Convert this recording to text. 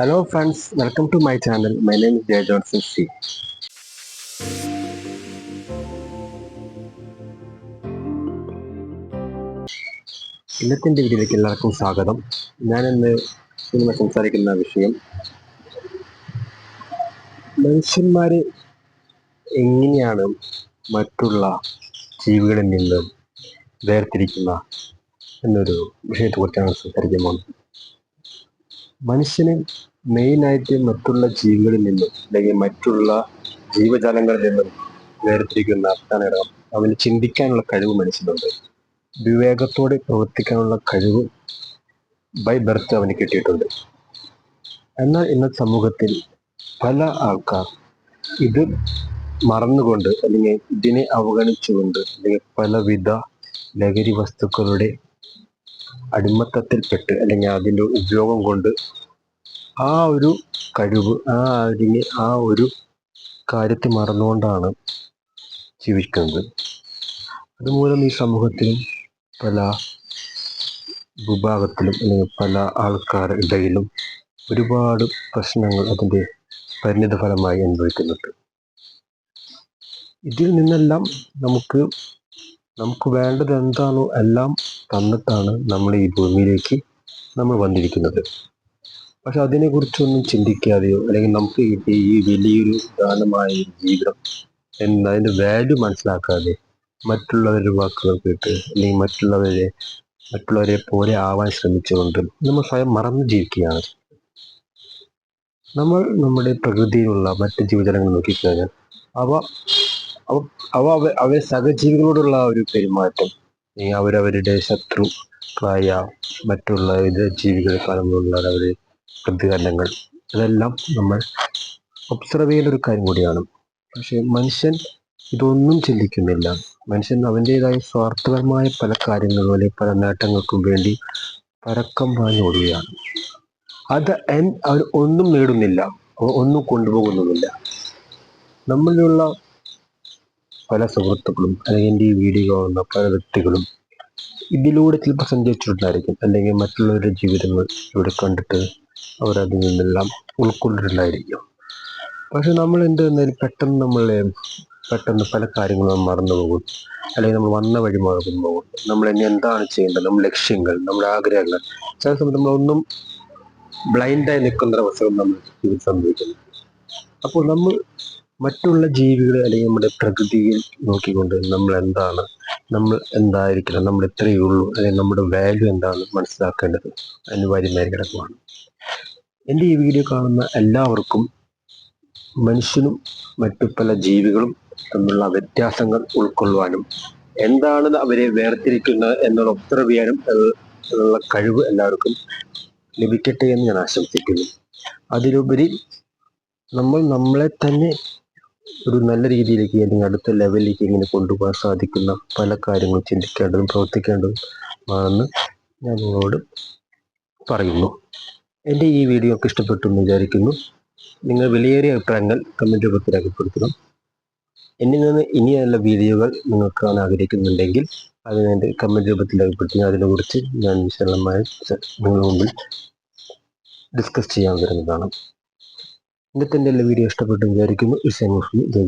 Hello friends welcome to my channel my name Jay Johnson C. ഇന്നത്തെ വീഡിയോയിലേക്ക് എല്ലാവർക്കും സ്വാഗതം. ഞാൻ ഇന്ന് ഇന്ന് സംസാരിക്കുന്ന വിഷയം മനുഷ്യന്മാർ എങ്ങനെയാണ് മറ്റുള്ള ജീവികളിൽ നിന്ന് വേർതിരിക്കുന്ന എന്നൊരു വിഷയത്തെക്കുറിച്ചാണ് സംസാരിക്കാൻ പോകുന്നത്. മനുഷ്യന് മെയിനായിട്ട് മറ്റുള്ള ജീവികളിൽ നിന്നും അല്ലെങ്കിൽ മറ്റുള്ള ജീവജാലങ്ങളിൽ നിന്നും വേർതിരിക്കുന്ന ഘടകം അവന് ചിന്തിക്കാനുള്ള കഴിവ് മനസ്സിലുണ്ട് വിവേകത്തോടെ പ്രവർത്തിക്കാനുള്ള കഴിവ് ബൈ ബർത്ത് അവന് കിട്ടിയിട്ടുണ്ട്. എന്നാൽ ഇന്നത്തെ സമൂഹത്തിൽ പല ആൾക്കാർ ഇത് മറന്നുകൊണ്ട് അല്ലെങ്കിൽ ഇതിനെ അവഗണിച്ചുകൊണ്ട് അല്ലെങ്കിൽ പലവിധ ലഹരി വസ്തുക്കളുടെ അടിമത്തത്തിൽപ്പെട്ട് അല്ലെങ്കിൽ അതിന്റെ ഉപയോഗം കൊണ്ട് ആ ഒരു കഴിവ് ആ അല്ലെങ്കിൽ ആ ഒരു കാര്യത്തെ മറന്നുകൊണ്ടാണ് ജീവിക്കുന്നത്. അതുമൂലം ഈ സമൂഹത്തിലും പല വിഭാഗത്തിലും അല്ലെങ്കിൽ പല ആൾക്കാരുടെ ഇടയിലും ഒരുപാട് പ്രശ്നങ്ങൾ അതിന്റെ പരിണിത ഫലമായി അനുഭവിക്കുന്നുണ്ട്. ഇതിൽ നിന്നെല്ലാം നമുക്ക് നമുക്ക് വേണ്ടത് എന്താണോ എല്ലാം തന്നിട്ടാണ് നമ്മൾ ഈ ഭൂമിയിലേക്ക് നമ്മൾ വന്നിരിക്കുന്നത്. പക്ഷെ അതിനെക്കുറിച്ചൊന്നും ചിന്തിക്കാതെയോ അല്ലെങ്കിൽ നമുക്ക് കിട്ടിയ ഈ വലിയൊരു ദാനമായ ജീവിതം എന്നതിന്റെ വാല്യൂ മനസ്സിലാക്കാതെ മറ്റുള്ളവരുടെ വാക്കുകൾ കേട്ട് അല്ലെങ്കിൽ മറ്റുള്ളവരെ മറ്റുള്ളവരെ പോലെ ആവാൻ ശ്രമിച്ചുകൊണ്ട് നമ്മൾ സ്വയം മറന്നു ജീവിക്കുകയാണ്. നമ്മൾ നമ്മുടെ പ്രകൃതിയിലുള്ള മറ്റ് ജീവജാലങ്ങൾ നോക്കിക്കഴിഞ്ഞാൽ അവ അവ അവ അവ സഹജീവികളോടുള്ള ഒരു പെരുമാറ്റം അവരവരുടെ ശത്രുക്കളായ മറ്റുള്ള ജീവികളെ കാണുമ്പോഴുള്ള അവരുടെ പ്രതികരണങ്ങൾ. ഇതെല്ലാം നമ്മൾ ഒബ്സർവ് ചെയ്യുന്ന ഒരു കാര്യം കൂടിയാണ്. പക്ഷെ മനുഷ്യൻ ഇതൊന്നും ചിന്തിക്കുന്നില്ല. മനുഷ്യൻ അവന്റെതായ സ്വാർത്ഥപരമായ പല കാര്യങ്ങളും അല്ലെങ്കിൽ പല നേട്ടങ്ങൾക്കും വേണ്ടി പരക്കം പാഞ്ഞോടുകയാണ് അത് അവർ ഒന്നും നേടുന്നില്ല. ഒന്നും കൊണ്ടുപോകുന്നുമില്ല നമ്മളിലുള്ള പല സുഹൃത്തുക്കളും അല്ലെങ്കിൽ എന്റെ ഈ വീഡിയോ കാണുന്ന പല വ്യക്തികളും ഇതിലൂടെ ചിലപ്പോൾ സഞ്ചരിച്ചിട്ടുണ്ടായിരിക്കും. അല്ലെങ്കിൽ മറ്റുള്ളവരുടെ ജീവിതങ്ങൾ ഇവിടെ കണ്ടിട്ട് അവരതിൽ നിന്നെല്ലാം ഉൾക്കൊണ്ടിട്ടുണ്ടായിരിക്കും. പക്ഷെ നമ്മൾ എന്ത് എന്നാൽ പെട്ടെന്ന് നമ്മളെ പെട്ടെന്ന് പല കാര്യങ്ങളും മറന്നു പോകും. അല്ലെങ്കിൽ നമ്മൾ വന്ന വഴി മറന്നു പോകും. നമ്മൾ ഇനി എന്താണ് ചെയ്യേണ്ടത്? നമ്മുടെ ലക്ഷ്യങ്ങൾ നമ്മുടെ ആഗ്രഹങ്ങൾ. ചില സമയത്ത് നമ്മളൊന്നും ബ്ലൈൻഡായി നിൽക്കുന്ന അവസരം നമ്മൾ സംഭവിക്കുന്നു അപ്പോൾ നമ്മൾ മറ്റുള്ള ജീവികളെ അല്ലെങ്കിൽ നമ്മുടെ പ്രകൃതിയിൽ നോക്കിക്കൊണ്ട് നമ്മൾ എന്താണ് നമ്മൾ എന്തായിരിക്കണം നമ്മൾ എത്രയേ ഉള്ളൂ അല്ലെങ്കിൽ നമ്മുടെ വാല്യൂ എന്താണ് മനസ്സിലാക്കേണ്ടത്? അനിവാര്യമായി കിടക്കുവാണ്. എന്റെ ഈ വീഡിയോ കാണുന്ന എല്ലാവർക്കും മനുഷ്യനും മറ്റു പല ജീവികളും തമ്മിലുള്ള വ്യത്യാസങ്ങൾ ഉൾക്കൊള്ളുവാനും എന്താണ് അവരെ വേർതിരിക്കുന്നത് എന്നുള്ള ഒബ്സർവ് ചെയ്യാനും കഴിവ് എല്ലാവർക്കും ലഭിക്കട്ടെ എന്ന് ഞാൻ ആശംസിക്കുന്നു. അതിലുപരി നമ്മൾ നമ്മളെ തന്നെ ഒരു നല്ല രീതിയിലേക്ക് അല്ലെങ്കിൽ അടുത്ത ലെവലിലേക്ക് എങ്ങനെ കൊണ്ടുപോകാൻ സാധിക്കുന്ന പല കാര്യങ്ങളും ചിന്തിക്കേണ്ടതും പ്രവർത്തിക്കേണ്ടതും ആണെന്ന് ഞാൻ നിങ്ങളോട് പറയുന്നു. എന്റെ ഈ വീഡിയോ ഒക്കെ ഇഷ്ടപ്പെട്ടു എന്ന് വിചാരിക്കുന്നു. നിങ്ങൾ വിലയേറിയ അഭിപ്രായങ്ങൾ കമന്റ് രൂപത്തിൽ രേഖപ്പെടുത്തണം. എന്നിൽ നിന്ന് ഇനിയുള്ള വീഡിയോകൾ നിങ്ങൾക്ക് കാണാൻ ആഗ്രഹിക്കുന്നുണ്ടെങ്കിൽ അതിനെ കമന്റ് രൂപത്തിൽ രേഖപ്പെടുത്തി അതിനെക്കുറിച്ച് ഞാൻ വിശാലമായി നിങ്ങളുടെ മുമ്പിൽ ഡിസ്കസ് ചെയ്യാൻ വരുന്നതാണ്. ഇന്നത്തെ എന്റെ വീഡിയോ ഇഷ്ടപ്പെട്ടു വിചാരിക്കുന്നു. Is an J